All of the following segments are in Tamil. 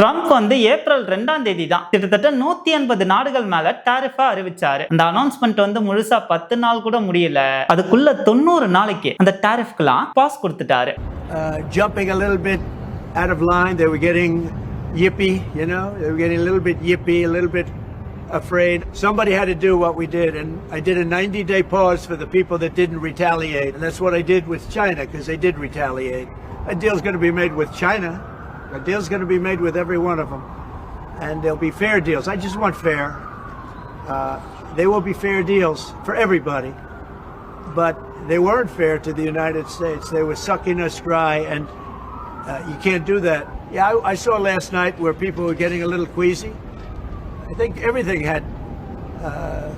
ட்ரம்ப் வந்து ஏப்ரல் ரெண்டாம் தேதி தான் கிட்டத்தட்ட நூத்தி எண்பது நாடுகள் மேல டாரிஃபா அறிவிச்சாரு அந்த அனௌன்ஸ்மெண்ட் வந்து முழுசா பத்து நாள் கூட முடியல அதுக்குள்ள தொண்ணூறு நாளைக்கு அந்த டாரிஃப்க்குலாம் பாஸ் கொடுத்துட்டாரு uh, jumping a little bit out of line. They were getting yippy, you know, they were getting a little bit yippy, a little bit afraid. Somebody had to do what we did, and I did a 90 day pause for the people that didn't retaliate. And that's what I did with China, because they did retaliate. A deal's going to be made with China, a deal's going to be made with every one of them. And there'll be fair deals. I just want fair. Uh, they will be fair deals for everybody but they weren't fair to the United States. They were sucking us dry, and uh, you can't do that. Yeah, I, I saw last night where people were getting a little queasy. I think everything had. Uh,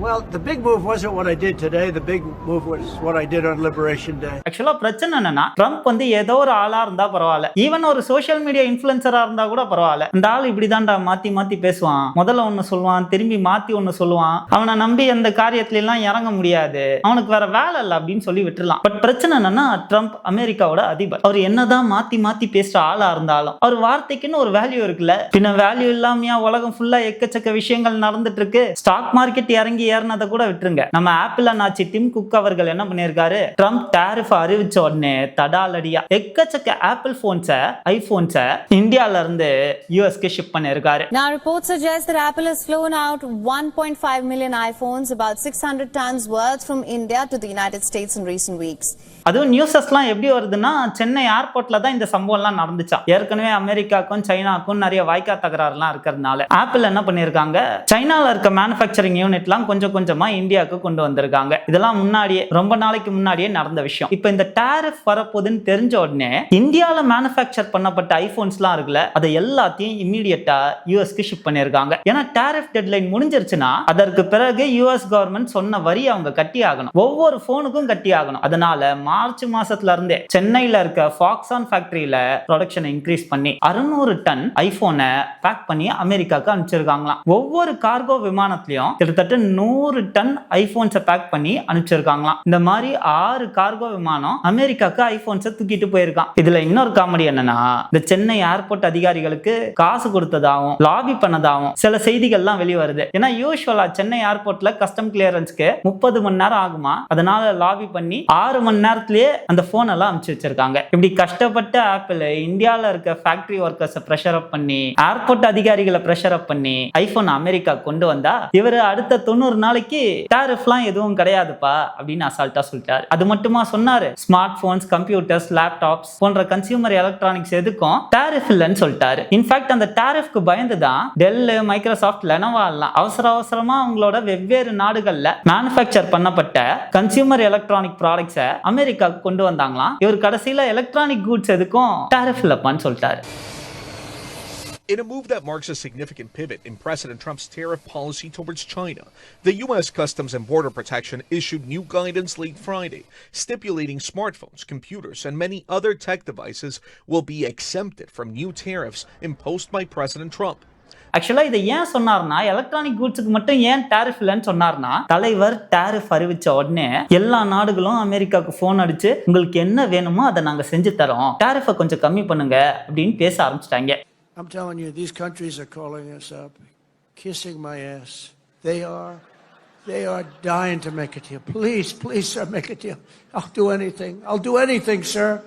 well, the big move wasn't what I did today. The big move was what I did on Liberation Day. ஆக்சுவலா பிரச்சனை என்னன்னா ட்ரம்ப் வந்து ஏதோ ஒரு ஆளா இருந்தா பரவாயில்ல. ஈவன் ஒரு சோஷியல் மீடியா இன்ஃபுளுசரா இருந்தா கூட பரவாயில்ல. இந்த ஆள் இப்படிதான்டா மாத்தி மாத்தி பேசுவான். முதல்ல ஒண்ணு சொல்லுவான் திரும்பி மாத்தி ஒண்ணு சொல்லுவான். அவனை நம்பி அந்த காரியத்துல எல்லாம் இறங்க முடியாது. அவனுக்கு வேற வேலை இல்லை அப்படின்னு சொல்லி விட்டுறலாம் பட் பிரச்சனை என்னன்னா ட்ரம்ப் அமெரிக்காவோட அதிபர். அவர் என்னதான் மாத்தி மாத்தி பேசுற ஆளா இருந்தாலும் அவர் வார்த்தைக்குன்னு ஒரு வேல்யூ இருக்குல்ல. பின்ன வேல்யூ இல்லாமையா உலகம் ஃபுல்லா எக்கச்சக்க விஷயங்கள் நடந்துட்டு இருக்கு. ஸ்டாக் மார்க்கெட் இறங்கி ஏறினதை கூட விட்டுருங்க. நம்ம ஆப்பிள் அண்ணாச்சி டிம் குக் அவர்கள் என்ன பண்ணியிருக்காரு ட்ரம்ப் டாரிஃப் அறிவிச்ச உடனே தடாலடியா எக்கச்சக்க ஆப்பிள் போன்ஸை ஐபோன்ஸை இந்தியால இருந்து யூஎஸ்க்கு ஷிப் பண்ணியிருக்காரு Now, reports suggest that Apple has flown out 1.5 million iPhones, about 600 tons worth from India to the United States in recent weeks. அதுவும் நியூஸஸ்லாம் எப்படி வருதுன்னா சென்னை ஏர்போர்ட்ல தான் இந்த சம்பவம்லாம் நடந்துச்சாம் ஏற்கனவே அமெரிக்காக்கும் சைனாக்கும் நிறைய வாய்க்கா தகராறுலாம் இருக்கிறதுனால ஆப்பிள் என்ன பண்ணியிருக்காங்க சைனால இருக்க மேனுஃபேக்சரிங் யூனிட்லாம் கொஞ்சம் கொஞ்சமா இந்தியாவுக்கு கொண்டு வந்திருக்காங்க. இதெல்லாம் முன்னாடியே ரொம்ப நாளைக்கு முன்னாடியே நடந்த விஷயம். இப்போ இந்த டேரிஃப் வரப்போகுதுன்னு தெரிஞ்ச உடனே இந்தியாவில் மேனுஃபேக்சர் பண்ணப்பட்ட ஐஃபோன்ஸ்லாம் இருக்குல்ல அதை எல்லாத்தையும் இம்மீடியட்டாக யூஎஸ்க்கு ஷிப் பண்ணியிருக்காங்க. ஏன்னா டேரிஃப் டெட்லைன் முடிஞ்சிருச்சுன்னா அதற்கு பிறகு யூஎஸ் கவர்மெண்ட் சொன்ன வரி அவங்க கட்டி ஆகணும் ஒவ்வொரு போனுக்கும் கட்டி ஆகணும் அதனால மார்ச் மாசத்துல இருந்தே சென்னையில இருக்க ஃபாக்ஸான் ஃபேக்டரியில ப்ரொடக்ஷனை இன்க்ரீஸ் பண்ணி அறுநூறு டன் ஐபோனை பேக் பண்ணி அமெரிக்காவுக்கு அனுப்பிச்சிருக்காங்களாம். ஒவ்வொரு கார்கோ விமானத்திலையும் கிட்டத்தட்ட நூறு டன் ஐபோன்ஸை பேக் பண்ணி அனுப்பிச்சிருக்காங்களாம். இந்த மாதிரி ஆறு கார்கோ விமானம் அமெரிக்காவுக்கு ஐபோன்ஸை தூக்கிட்டு போயிருக்கான். இதுல இன்னொரு காமெடி என்னன்னா இந்த சென்னை ஏர்போர்ட் அதிகாரிகளுக்கு காசு கொடுத்ததாகவும் லாபி பண்ணதாகவும் சில செய்திகள்லாம் வெளியே வருது ஏன்னா யூஸ்வலா சென்னை ஏர்போர்ட்ல கஸ்டம் கிளியரன்ஸ்க்கு முப்பது மணி நேரம் ஆகுமா? அதனால லாபி பண்ணி ஆறு மணி நேரத்திலேயே அந்த போன் எல்லாம் அனுப்பிச்சு வச்சிருக்காங்க. இப்படி கஷ்டப்பட்ட ஆப்பிள் இந்தியாவில் இருக்க ஃபேக்டரி ஒர்க்கர்ஸை ப்ரெஷர் அப் பண்ணி ஏர்போர்ட் அதிகாரிகளை ப்ரெஷர் அப் பண்ணி ஐபோன் அமெரிக்கா கொண்டு வந்தா இவர் அடுத்த தொண்ணூறு நாளைக்கு டேரிஃப்லாம் எதுவும் கிடையாதுப்பா அப்படின்னு அசால்ட்டா சொல்லிட்டாரு. அது மட்டுமா சொன்னாரு? ஸ்மார்ட் போன்ஸ் கம்ப்யூட்டர்ஸ் லேப்டாப்ஸ் போன்ற கன்சியூமர் எலக்ட்ரானிக்ஸ் எதுக்கும் டேரிஃப் இல்லைன்னு சொல்லிட்டாரு. இன்ஃபேக்ட் அந்த டாரிஃப்க்கு பயந்து தான் டெல் மைக்ரோசாஃப்ட் லெனவா எல்லாம் அவசர அவசரமா அவங்களோட வெவ்வேறு நாடுகள்ல மேனுஃபேக்சர் பண்ணப்பட்ட கன்சியூமர் எலக்ட்ரானிக் ப்ராடக்ட்ஸை அமெரிக்காவுக்கு கொண்டு வந்தாங்களாம். இவர் கடைசியில எலக்ட்ரானிக் கூட்ஸ் எதுக்கும் டாரிஃப் இல்லப்பான்னு சொல்லிட்டாரு. In a move that marks a significant pivot in President Trump's tariff policy towards China, the U.S. Customs and Border Protection issued new guidance late Friday, stipulating smartphones, computers, and many other tech devices will be exempted from new tariffs imposed by President Trump. ஆக்சுவலாக இதை ஏன் சொன்னார்னா எலக்ட்ரானிக் கூட்ஸுக்கு மட்டும் ஏன் டேரிஃப் இல்லைன்னு சொன்னார்னா தலைவர் டேரிஃப் அறிவிச்ச உடனே எல்லா நாடுகளும் அமெரிக்காவுக்கு ஃபோன் அடிச்சு உங்களுக்கு என்ன வேணுமோ அதை நாங்கள் செஞ்சு தரோம் டேரிஃபை கொஞ்சம் கம்மி பண்ணுங்க அப்படின்னு பேச ஆரம்பிச்சிட்டாங்க I'm telling you, these countries are calling us up, kissing my ass. They are. They are dying to make a deal. Please, please, sir, make a deal. I'll do anything. I'll do anything, sir.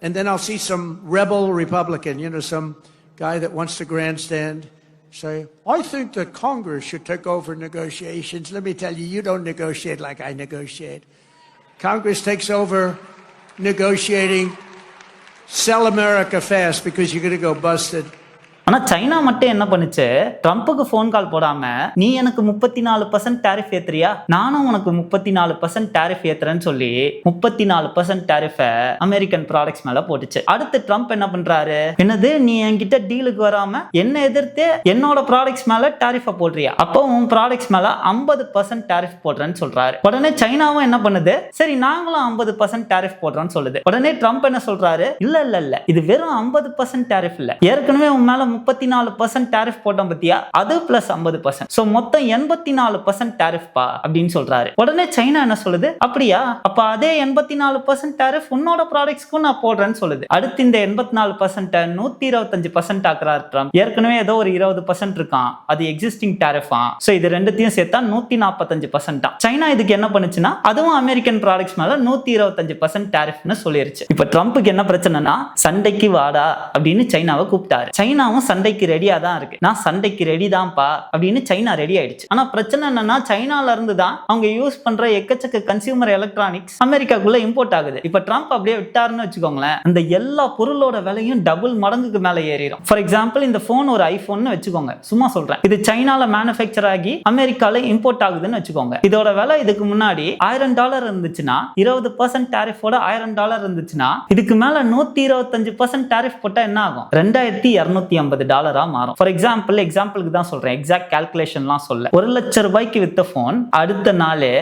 And then I'll see some rebel Republican, you know, some guy that wants to grandstand, say, I think that Congress should take over negotiations. Let me tell you, you don't negotiate like I negotiate. Congress takes over negotiating. Sell America fast because you're going to go busted. ஆனா சைனா மட்டும் என்ன பண்ணுச்சு? ட்ரம்ப்புக்கு ஃபோன் கால் போடாம நீ எனக்கு முப்பத்தி நாலு பர்சன்ட் டேரிஃப் ஏத்துறியா? நானும் உனக்கு முப்பத்தி நாலு பர்சன்ட் டேரிஃப் ஏத்துறேன்னு சொல்லி முப்பத்தி நாலு பர்சன்ட் டேரிஃபை அமெரிக்கன் ப்ராடக்ட்ஸ் மேல போட்டுச்சு. அடுத்து ட்ரம்ப் என்ன பண்றாரு? என்னது நீ என்கிட்ட டீலுக்கு வராம என்ன எதிர்த்து என்னோட ப்ராடக்ட்ஸ் மேல டேரிஃபை போடுறியா? அப்போ உன் ப்ராடக்ட்ஸ் மேல ஐம்பது பர்சன்ட் டேரிஃப் போடுறேன்னு சொல்றாரு. உடனே சைனாவும் என்ன பண்ணுது? சரி நாங்களும் ஐம்பது பர்சன்ட் டேரிஃப் போடுறோம்னு சொல்லுது. உடனே ட்ரம்ப் என்ன சொல்றாரு? இல்ல இல்ல இல்ல. இது வெறும் ஐம்பது பர்சன்ட் டேரிஃப் இல்ல. ஏற்கனவே உன் மேல முப்பத்தி நாலு பர்சன்ட் டேரிஃப் போட்டோம் பத்தியா? அது பிளஸ் ஐம்பது பர்சன்ட் ஸோ மொத்தம் எண்பத்தி நாலு பர்சன்ட் டேரிஃப்பா அப்படின்னு சொல்றாரு. உடனே சைனா என்ன சொல்லுது? அப்படியா? அப்ப அதே எண்பத்தி நாலு பர்சன்ட் டேரிஃப் உன்னோட ப்ராடக்ட்ஸ்க்கும் நான் போடுறேன்னு சொல்லுது. அடுத்து இந்த எண்பத்தி நாலு பர்சன்ட் நூத்தி இருபத்தஞ்சு பர்சன்ட் ஆக்குறாரு ட்ரம்ப். ஏற்கனவே ஏதோ ஒரு இருபது பர்சன்ட் இருக்கான் அது எக்ஸிஸ்டிங் டேரிஃபா ஸோ இது ரெண்டுத்தையும் சேர்த்தா நூத்தி நாற்பத்தஞ்சு பர்சன்டா சைனா இதுக்கு என்ன பண்ணுச்சுன்னா அதுவும் அமெரிக்கன் ப்ராடக்ட்ஸ் மேல நூத்தி இருபத்தஞ்சு பர்சன்ட் டேரிஃப்னு சொல்லிருச்சு. இப்ப ட்ரம்ப்புக்கு என்ன பிரச்சனைனா சண்டைக்கு வாடா அப்படின்னு சைனாவை கூப்பிட்டாரு. சைனாவும் சண்டைக்கு ரெடியா தான் இருக்கு. நான் சண்டைக்கு ரெடி தான்ப்பா அப்படின்னு சைனா ரெடி ஆயிடுச்சு. ஆனா பிரச்சனை என்னன்னா சைனால இருந்து தான் அவங்க யூஸ் பண்ற எக்கச்சக்க கன்சியூமர் எலக்ட்ரானிக்ஸ் அமெரிக்காக்குள்ள இம்போர்ட் ஆகுது. இப்ப ட்ரம்ப் அப்படியே விட்டாருன்னு வச்சுக்கோங்களேன் அந்த எல்லா பொருளோட விலையும் டபுள் மடங்குக்கு மேல ஏறிடும் ஃபார் எக்ஸாம்பிள் இந்த போன் ஒரு ஐபோன் வச்சுக்கோங்க. சும்மா சொல்றேன். இது சைனால மேனுஃபேக்சர் ஆகி அமெரிக்கால இம்போர்ட் ஆகுதுன்னு வச்சுக்கோங்க. இதோட விலை இதுக்கு முன்னாடி ஆயிரம் டாலர் இருந்துச்சுன்னா இருபது பர்சன்ட் டேரிஃபோட ஆயிரம் டாலர் இருந்துச்சுன்னா இதுக்கு மேல நூத்தி இருபத்தஞ்சு பர்சன்ட் டேரிஃப் போட்டா என்ன ஆகும்? ரெண்டாயிரத்தி இருநூத்தி ஐம்பது. டாலரா மாறும். ஃபார் எக்ஸாம்பிள் எக்ஸாம்பிளுக்கு தான் சொல்றேன். எக்ஸாக்ட் கால்குலேஷன்லாம் சொல்ல. ஒரு லட்சம் ரூபாய்க்கு வித்த போன் அடுத்த நாளே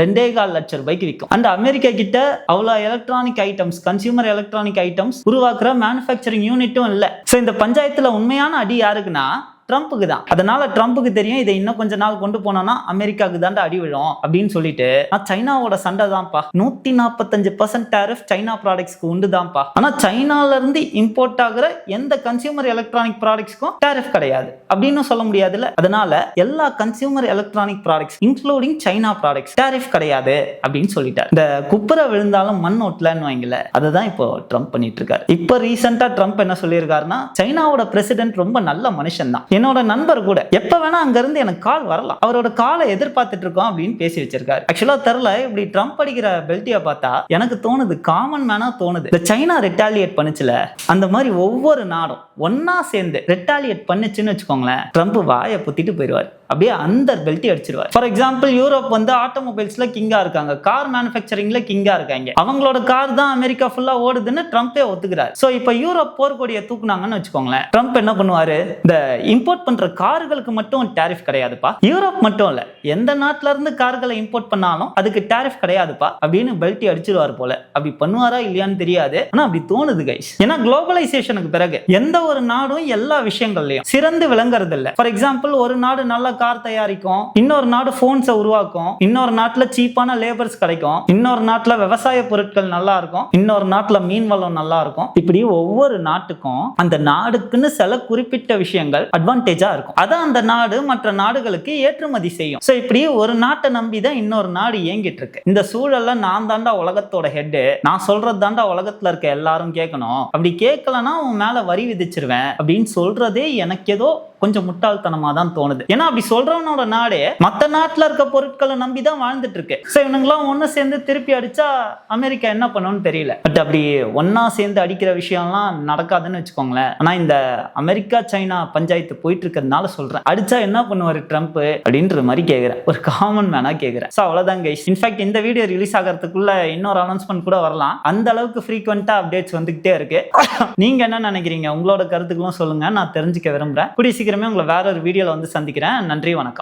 ரெண்டே கால் லட்சம் ரூபாய்க்கு விற்கும் அந்த அமெரிக்கா கிட்ட அவ்வளோ electronic items consumer electronic items உருவாக்குற மேனுஃபேக்சரிங் யூனிட்டும் இல்லை. ஸோ இந்த பஞ்சாயத்துல உண்மையான அடி யாருக்குன்னா ட்ரம்ப்புக்கு தான். அதனால ட்ரம்ப்புக்கு தெரியும் இதை இன்னும் கொஞ்ச நாள் கொண்டு போனோம்னா அமெரிக்காவுக்கு தாண்டா அடி விழும் அப்படின்னு சொல்லிட்டு நான் சைனாவோட சண்டை தான்ப்பா. நூத்தி நாற்பத்தஞ்சு பர்சன்ட் டேரிஃப் சைனா ப்ராடக்ட்ஸ்க்கு உண்டு தான்ப்பா. ஆனா சைனால இருந்து இம்போர்ட் ஆகுற எந்த கன்சியூமர் எலக்ட்ரானிக் ப்ராடக்ட்ஸ்க்கும் டேரிஃப் கிடையாது. அப்படின்னு சொல்ல முடியாதுல்ல. அதனால எல்லா consumer electronic products including China products tariff கிடையாது அப்படின்னு சொல்லிட்டார். இந்த குப்புரை விழுந்தாலும் மண் ஒட்டலன்னு வாங்கல அதை தான் இப்போ ட்ரம்ப் பண்ணிட்டு இருக்காரு. இப்போ ரீசெண்டா ட்ரம்ப் என்ன சொல்லியிருக்காருன்னா சைனாவோட பிரசிடென்ட் ரொம்ப நல்ல மனுஷன் தான் என்னோட நண்பர் கூட எப்ப வேணா அங்க இருந்து எனக்கு கால் வரலாம். அவரோட காலை எதிர்பார்த்துட்டு இருக்கோம் அப்படின்னு பேசி வச்சிருக்காரு. ஆக்சுவலா தெரியல இப்படி ட்ரம்ப் அடிக்கிற பெல்ட்டிய பார்த்தா எனக்கு தோணுது காமன் மேனா தோணுது. இந்த சைனா ரெட்டாலியேட் பண்ணுச்சுல அந்த மாதிரி ஒவ்வொரு நாடும் ஒன்னா சேர்ந்து ரெட்டாலியேட் பண்ணுச்சுன்னு வச்சுக்கோங்களேன் ட்ரம்ப் வாயை புத்திட்டு போயிடுவார். அப்படியே அந்த பெல்ட்டி அடிச்சிருவார். ஃபார் எக்ஸாம்பிள் யூரோப் வந்து ஆட்டோமொபைல்ஸ்ல கிங்கா இருக்காங்க. கார் மேனுஃபேக்சரிங்ல கிங்கா இருக்காங்க. அவங்களோட கார் தான் அமெரிக்கா ஃபுல்லா ஓடுதுன்னு ட்ரம்ப்பே ஒத்துக்கிறார். ஸோ இப்போ யூரோப் போர்க்கொடியை தூக்குனாங்கன்னு வச்சுக்கோங்களேன். ட்ரம்ப் என்ன பண்ணுவாரு? இந்த இம்போர்ட் பண்ற கார்களுக்கு மட்டும் டேரிஃப் கிடையாதுப்பா. யூரோப் மட்டும் இல்ல எந்த நாட்டுல இருந்து கார்களை இம்போர்ட் பண்ணாலும் அதுக்கு டேரிஃப் கிடையாதுப்பா. அப்படின்னு பெல்ட்டி அடிச்சிருவார் போல. அப்படி பண்ணுவாரா இல்லையான்னு தெரியாது. ஆனா அப்படி தோணுது கைஸ் ஏன்னா குளோபலைசேஷனுக்கு பிறகு எந்த ஒரு நாடும் எல்லா விஷயங்கள்லயும் சிறந்து விளங்குறது இல்லை ஃபார் எக்ஸாம்பிள் ஒரு நாடு நல்லா கார் தயாரிக்கும். இன்னொரு நாடு போன்ஸை உருவாக்கும். இன்னொரு நாட்டுல சீப்பான லேபர்ஸ் கிடைக்கும். இன்னொரு நாட்டுல விவசாய பொருட்கள் நல்லா இருக்கும். இன்னொரு நாட்டுல மீன் வளம் நல்லா இருக்கும். இப்படி ஒவ்வொரு நாட்டுக்கும் அந்த நாடுக்குன்னு சில குறிப்பிட்ட விஷயங்கள் அட்வான்டேஜா இருக்கும். அதான் அந்த நாடு மற்ற நாடுகளுக்கு ஏற்றுமதி செய்யும். ஸோ இப்படி ஒரு நாட்டை நம்பி தான் இன்னொரு நாடு இயங்கிட்டு இருக்கு. இந்த சூழல்ல நான் தாண்டா உலகத்தோட ஹெட்டு நான் சொல்றது தாண்டா உலகத்துல இருக்க எல்லாரும் கேட்கணும். அப்படி கேட்கலன்னா உன் மேல வரி விதிச்சிருவேன் அப்படின்னு சொல்றதே எனக்கு ஏதோ கொஞ்சம் முட்டாள்தனமா தான் தோணுது. ஏன்னா அப்படி சொல்றவனோட நாடே மத்த நாட்டுல இருக்க பொருட்களை நம்பி தான் வாழ்ந்துட்டு இருக்கு ஸோ இவனுங்களாம் ஒண்ணு சேர்ந்து திருப்பி அடிச்சா அமெரிக்கா என்ன பண்ணும்னு தெரியல. பட் அப்படி ஒன்னா சேர்ந்து அடிக்கிற விஷயம்லாம் நடக்காதுன்னு வச்சுக்கோங்களேன். ஆனா இந்த அமெரிக்கா சைனா பஞ்சாயத்து போயிட்டு இருக்கிறதுனால சொல்றேன். அடிச்சா என்ன பண்ணுவாரு ட்ரம்ப் அப்படின்ற மாதிரி கேக்குறேன். ஒரு காமன் மேனா கேக்குறேன். ஸோ அவ்வளவுதான் கைஸ் இன்ஃபேக்ட் இந்த வீடியோ ரிலீஸ் ஆகிறதுக்குள்ள இன்னொரு அனௌன்ஸ்மெண்ட் கூட வரலாம். அந்த அளவுக்கு ஃப்ரீக்வெண்டா அப்டேட்ஸ் வந்துகிட்டே இருக்கு. நீங்க என்ன நினைக்கிறீங்க? உங்களோட கருத்துக்களும் சொல்லுங்க. நான் தெரிஞ்சுக்க விரும்புறேன். கூடிய சீக்கிரமே உங்களை வேற ஒரு வீடியோவில் வந்து சந்திக்கிறேன். நன்றி வணக்கம்.